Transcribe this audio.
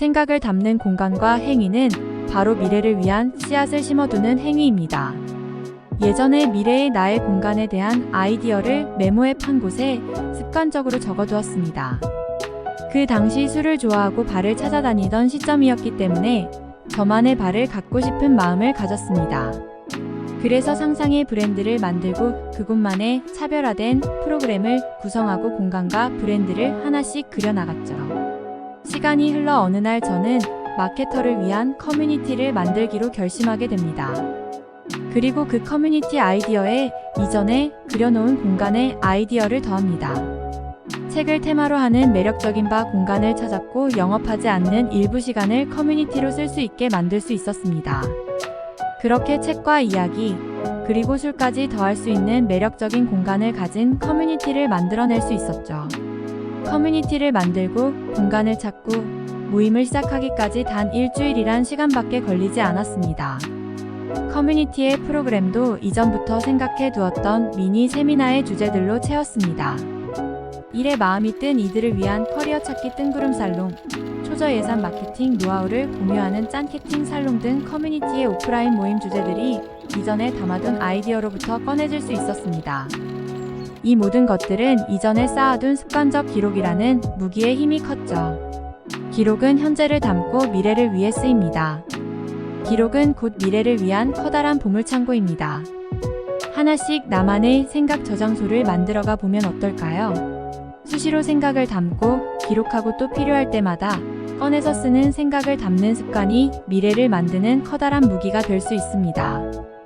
생각을 담는 공간과 행위는 바로 미래를 위한 씨앗을 심어두는 행위입니다. 예전에 미래의 나의 공간에 대한 아이디어를 메모앱 한 곳에 습관적으로 적어두었습니다. 그 당시 술을 좋아하고 바를 찾아다니던 시점이었기 때문에 저만의 바를 갖고 싶은 마음을 가졌습니다. 그래서 상상의 브랜드를 만들고 그곳만의 차별화된 프로그램을 구성하고 공간과 브랜드를 하나씩 그려나갔죠. 시간이 흘러 어느 날 저는 마케터를 위한 커뮤니티를 만들기로 결심하게 됩니다. 그리고 그 커뮤니티 아이디어에 이전에 그려놓은 공간의 아이디어를 더합니다. 책을 테마로 하는 매력적인 바 공간을 찾았고 영업하지 않는 일부 시간을 커뮤니티로 쓸 수 있게 만들 수 있었습니다. 그렇게 책과 이야기, 그리고 술까지 더할 수 있는 매력적인 공간을 가진 커뮤니티를 만들어낼 수 있었죠. 커뮤니티를 만들고 공간을 찾고 모임을 시작하기까지 단 일주일이란 시간밖에 걸리지 않았습니다. 커뮤니티의 프로그램도 이전부터 생각해 두었던 미니 세미나의 주제들로 채웠습니다. 일에 마음이 뜬 이들을 위한 커리어 찾기 뜬구름 살롱, 초저 예산 마케팅 노하우를 공유하는 짠캐팅 살롱 등 커뮤니티의 오프라인 모임 주제들이 이전에 담아둔 아이디어로부터 꺼내질 수 있었습니다. 이 모든 것들은 이전에 쌓아둔 습관적 기록이라는 무기의 힘이 컸죠. 기록은 현재를 담고 미래를 위해 쓰입니다. 기록은 곧 미래를 위한 커다란 보물창고입니다. 하나씩 나만의 생각 저장소를 만들어가 보면 어떨까요? 수시로 생각을 담고 기록하고 또 필요할 때마다 꺼내서 쓰는 생각을 담는 습관이 미래를 만드는 커다란 무기가 될 수 있습니다.